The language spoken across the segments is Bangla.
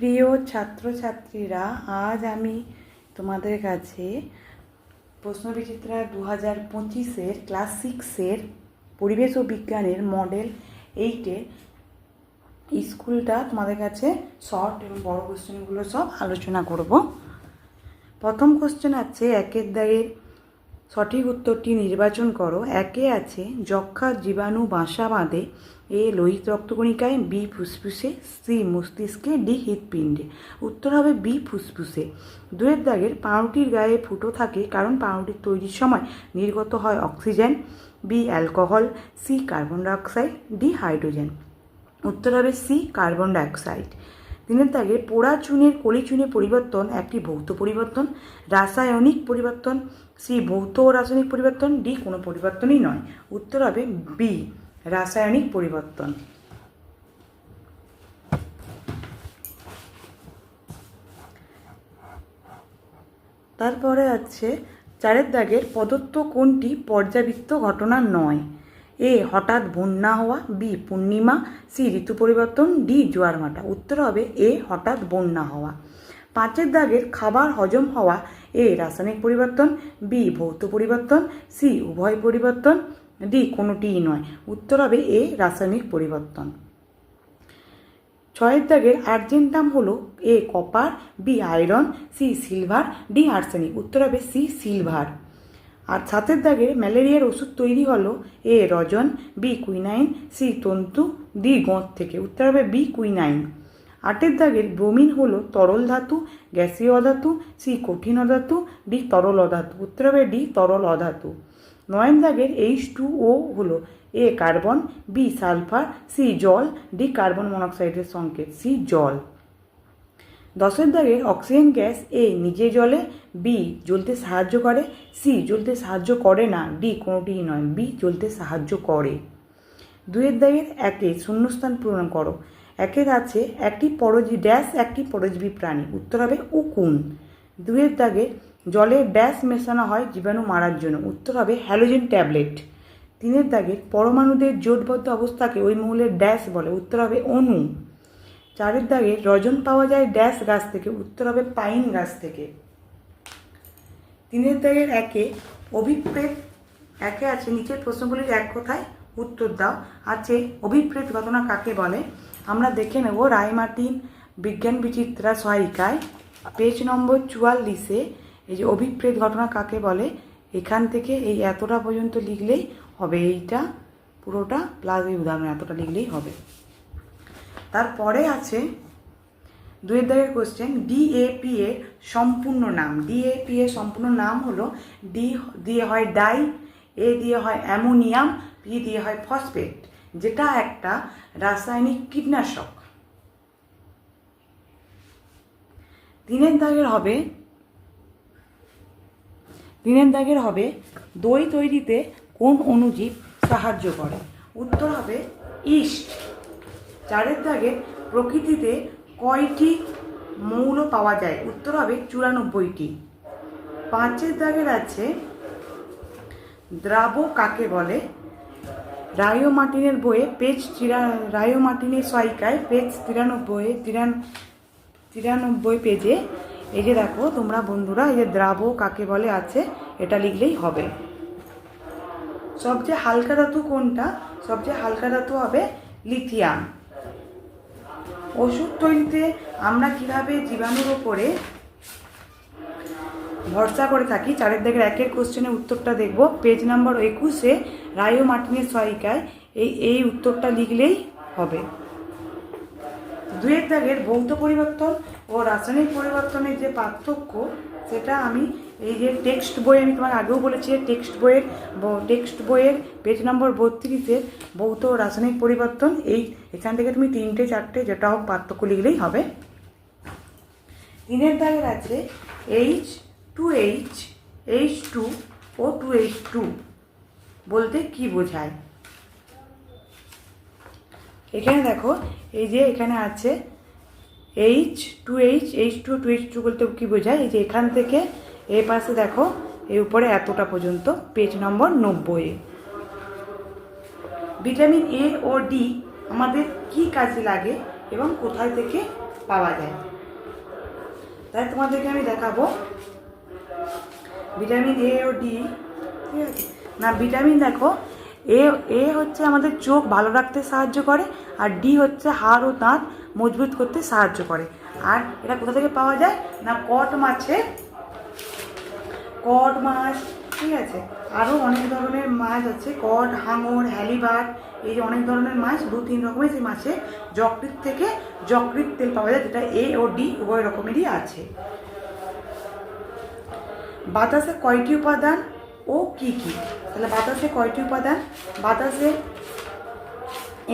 প্রিয় ছাত্রছাত্রীরা, আজ আমি তোমাদের কাছে প্রশ্নবিচিত্রা দু হাজার পঁচিশের ক্লাস সিক্সের পরিবেশ ও বিজ্ঞানের মডেল এইটের স্কুলটা তোমাদের কাছে শর্ট এবং বড় কোশ্চেনগুলো সব আলোচনা করব। প্রথম কোশ্চেন আছে, একের দাগের সঠিক উত্তরটি নির্বাচন করো। একে আছে যক্ষা জীবাণু বাসা বাঁধে। এ লোহিত রক্তকণিকায় বি ফুসফুসে, সি মস্তিষ্কে, ডি হৃৎপিণ্ডে। উত্তর হবে বি ফুসফুসে। দুয়ের দাগের পাউরুটির গায়ে ফুটো থাকে কারণ পাউরুটির তৈরির সময় নির্গত হয় oxygen, B alcohol, C carbon dioxide, D hydrogen. উত্তর হবে সি কার্বন ডাইঅক্সাইড। তিনের দাগে পোড়া চুনের, কলি চুনে পরিবর্তন একটি ভৌত পরিবর্তন, রাসায়নিক পরিবর্তন সি ভৌত ও রাসায়নিক পরিবর্তন ডি কোনো পরিবর্তনই নয়। উত্তর হবে বি, রাসায়নিক পরিবর্তন। তারপরে আছে, চারের দাগের প্রদত্ত কোনটি পর্যাবৃত্ত ঘটনা নয়? এ হঠাৎ বন্যা হওয়া, বি পূর্ণিমা, সি ঋতু পরিবর্তন, ডি জোয়ার ভাটা। উত্তর হবে এ হঠাৎ বন্যা হওয়া। পাঁচের দাগের খাবার হজম হওয়া, এ রাসায়নিক পরিবর্তন, বি ভৌত পরিবর্তন, সি উভয় পরিবর্তন, ডি কোনোটিই নয়। উত্তর হবে এ রাসায়নিক পরিবর্তন। ছয়ের দাগের আর্জেন্টাম হলো A copper, B iron, C silver, D arsenic. উত্তর হবে সি সিলভার। আর সাতের দাগের ম্যালেরিয়ার ওষুধ তৈরি হলো এ রজন, বি কুইনাইন, সি তন্তু, ডি গোঁত থেকে। উত্তর হবে বি কুইনাইন। আটের দাগের ব্রোমিন হলো তরল ধাতু, গ্যাসীয় অধাতু, সি কঠিন অধাতু, ডি তরল অধাতু। উত্তর হবে ডি তরল অধাতু। নয়ের দাগের এইচ টু ও হলো A carbon, B sulphur, C জল, ডি কার্বন মনোক্সাইডের সংকেত, সি জল। দশের দাগে অক্সিজেন গ্যাস এ নিজে জলে বি জ্বলতে সাহায্য করে সি জ্বলতে সাহায্য করে না ডি কোনোটিই নয় বি জ্বলতে সাহায্য করে। দুয়ের দাগের একে শূন্যস্থান পূরণ করো। একের আছে একটি পরজী ড্যাশ, একটি পরজীবী প্রাণী। উত্তর হবে উকুন। দুয়ের দাগে জলে ড্যাশ মেশানো হয় জীবাণু মারার জন্য। উত্তর হবে হ্যালোজেন ট্যাবলেট। তিনের দাগে পরমাণুদের জোটবদ্ধ অবস্থাকে ওই মৌলের ড্যাশ বলে। উত্তর হবে অণু। চারের দাগে রজন পাওয়া যায় ড্যাশ গাছ থেকে, উত্তর হবে পাইন গাছ থেকে। তিনের দাগের একে অভিপ্রেত, একে আছে নিচের প্রশ্নগুলির এক কথায় উত্তর দাও। আছে অভিপ্রেত ঘটনা কাকে বলে? আমরা দেখে নেব রায়মার্টিন বিজ্ঞান বিচিত্রা সহায়িকায়, পেজ নম্বর চুয়াল্লিশে। এই যে অভিপ্রেত ঘটনা কাকে বলে? এখান থেকে এই এতটা পর্যন্ত লিখলেই হবে, এইটা পুরোটা প্লাস এই উদাহরণ এতটা লিখলেই হবে। তারপরে আছে দুয়ের দাগের কোশ্চেন ডিএপি এর সম্পূর্ণ নাম। ডিএপি এর সম্পূর্ণ নাম হলো ডি দিয়ে হয় ডাই এ দিয়ে হয় অ্যামোনিয়াম পি দিয়ে হয় ফসফেট, যেটা একটা রাসায়নিক কীটনাশক। তিনের দাগের হবে, তিনের দাগের হবে, দই তৈরিতে কোন অণুজীব সাহায্য করে? উত্তর হবে ইস্ট। চারের দাগে প্রকৃতিতে কয়টি মৌল পাওয়া যায়? উত্তর হবে চুরানব্বইটি। পাঁচের দাগের আছে, দ্রাব কাকে বলে? রায়ো মার্টিনের বইয়ে পেজ তিরা রায়ো মার্টিনের সহায়িকায় পেজ তিরানব্বই, তিরান, তিরানব্বই পেজে। এই যে দেখো, তোমরা বন্ধুরা, এই যে দ্রাব কাকে বলে আছে, এটা লিখলেই হবে। সবচেয়ে হালকা ধাতু কোনটা? সবচেয়ে হালকা ধাতু হবে লিথিয়াম। ওষুধ তৈরিতে আমরা কীভাবে জীবাণুর ওপরে ভরসা করে থাকি চারের দিকের একের কোশ্চেনের উত্তরটা দেখব। পেজ নাম্বার একুশে রায়ো মার্টিনের সহায়িকায় এই এই উত্তরটা লিখলেই হবে। দুয়ের দাগের ভৌত পরিবর্তন ও রাসায়নিক পরিবর্তনের যে পার্থক্য সেটা আমি, এই যে টেক্সট বই আমি তোমার আগেও বলেছি টেক্সট বইয়ের টেক্সট বইয়ের পেজ নম্বর বত্রিশের ভৌত রাসায়নিক পরিবর্তন, এই এখান থেকে তুমি তিনটে, চারটে যেটা হোক পার্থক্য লিখলেই হবে। তিনের দাগের আছে H two H H two O two H two বলতে কি বোঝায়? এখানে দেখো, এই যে এখানে আছে H two H H two two H two বলতে কী বোঝায়? এই যে এখান থেকে এ পাশে দেখো এই উপরে এতটা পর্যন্ত পেজ নম্বর নব্বই। ভিটামিন এ ও ডি আমাদের কি কাজে লাগে এবং কোথায় থেকে পাওয়া যায়? তাই তোমাদেরকে আমি দেখাবো। ভিটামিন এ ও ডি ঠিক আছে? না ভিটামিন দেখো এ এ হচ্ছে আমাদের চোখ ভালো রাখতে সাহায্য করে, আর ডি হচ্ছে হাড় ও দাঁত মজবুত করতে সাহায্য করে। আর এটা কোথা থেকে পাওয়া যায়? না, কট মাছে। কট মাছ, ঠিক আছে? আরও অনেক ধরনের মাছ আছে, কট, হাঙর হ্যালিবার এই যে অনেক ধরনের মাছ, দু তিন রকমের সেই মাছে যকৃত থেকে যকৃত তেল পাওয়া যায়, যেটা এ ও ডি উভয় রকমেরই আছে। বাতাসে কয়টি উপাদান? ও কি কি? তাহলে বাতাসে কয়টি উপাদান? বাতাসে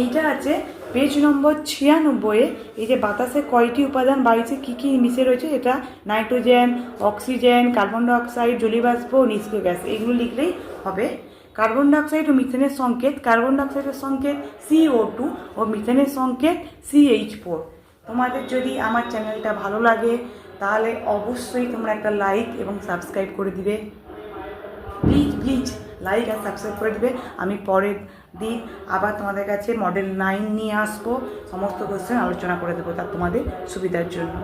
এইটা আছে পেজ নম্বর ছিয়ানব্বইয়ে এই যে বাতাসে কয়টি উপাদান? বাড়িতে কী কী মিশে রয়েছে? এটা নাইট্রোজেন, অক্সিজেন, কার্বন ডাইঅক্সাইড, জলীয়বাষ্প, নিষ্ক্রিয় গ্যাস, এগুলো লিখলেই হবে। কার্বন ডাইঅক্সাইড ও মিথেনের সংকেত। কার্বন ডাইঅক্সাইডের সংকেত সিও টু ও মিথেনের সংকেত সিএইচ ফোর তোমাদের যদি আমার চ্যানেলটা ভালো লাগে, তাহলে অবশ্যই তোমরা একটা লাইক এবং সাবস্ক্রাইব করে দিবে। প্লিজ প্লিজ লাইক আর সাবস্ক্রাইব করে দেবে। আমি পরের দিন আবার তোমাদের কাছে মডেল নাইন নিয়ে আসব। সমস্ত কোশ্চেন আলোচনা করে দেবো তার তোমাদের সুবিধার জন্য।